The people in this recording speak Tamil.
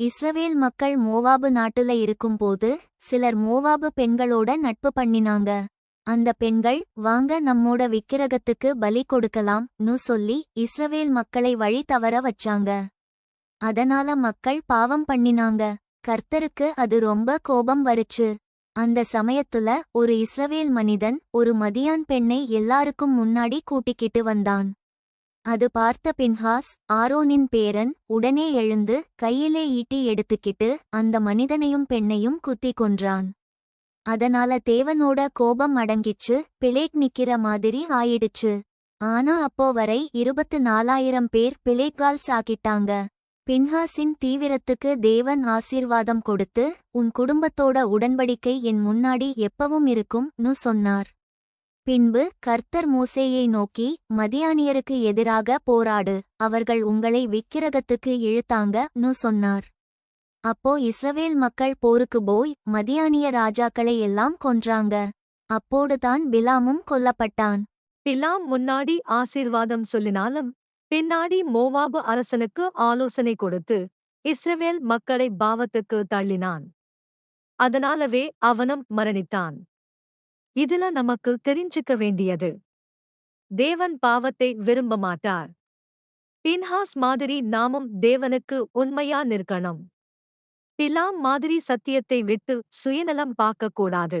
இஸ்ரவேல் மக்கள் மோவாபு நாட்டுல இருக்கும்போது சிலர் மோவாபு பெண்களோட நட்பு பண்ணினாங்க. அந்த பெண்கள் வாங்க நம்மோட விக்கிரகத்துக்கு பலி கொடுக்கலாம் நு சொல்லி இஸ்ரவேல் மக்களை வழி தவற வச்சாங்க. அதனால மக்கள் பாவம் பண்ணினாங்க. கர்த்தருக்கு அது ரொம்ப கோபம் வருச்சு. அந்த சமயத்துல ஒரு இஸ்ரவேல் மனிதன் ஒரு மதியான் பெண்ணை எல்லாருக்கும் முன்னாடி கூட்டிக்கிட்டு வந்தான். அது பார்த்த பின்ஹாஸ் ஆரோனின் பேரன் உடனே எழுந்து கையிலே ஈட்டி எடுத்துக்கிட்டு அந்த மனிதனையும் பெண்ணையும் குத்தி கொன்றான். அதனால தேவனோட கோபம் அடங்கிச்சு பிளேக் நிக்கிற மாதிரி ஆயிடுச்சு. ஆனா அப்போ வரை இருபத்து நாலாயிரம் பேர் பிளேக்கால் சாக்கிட்டாங்க பின்ஹாஸின் தீவிரத்துக்கு தேவன் ஆசீர்வாதம் கொடுத்து உன் குடும்பத்தோட உடன்படிக்கை என் முன்னாடி எப்பவும் இருக்கும்னு சொன்னார். பின்பு கர்த்தர் மோசேயை நோக்கி மதியானியருக்கு எதிராக போராடு அவர்கள் உங்களை விக்கிரகத்துக்கு இழுத்தாங்க நு சொன்னார். அப்போ இஸ்ரவேல் மக்கள் போருக்கு போய் மதியானிய ராஜாக்களை எல்லாம் கொன்றாங்க. அப்போடுதான் பிலாமும் கொல்லப்பட்டான். பிலாம் முன்னாடி ஆசீர்வாதம் சொல்லினாலும் பின்னாடி மோவாபு அரசனுக்கு ஆலோசனை கொடுத்து இஸ்ரவேல் மக்களை பாவத்துக்கு தள்ளினான். அதனாலவே அவனும் மரணித்தான். இதுல நமக்கு தெரிஞ்சுக்க வேண்டியது. தேவன் பாவத்தை விரும்ப மாட்டார் பின்ஹாஸ் மாதிரி நாமும் தேவனுக்கு உண்மையா நிற்கணும். பிலாம் மாதிரி சத்தியத்தை விட்டு சுயநலம் பார்க்கக் கூடாது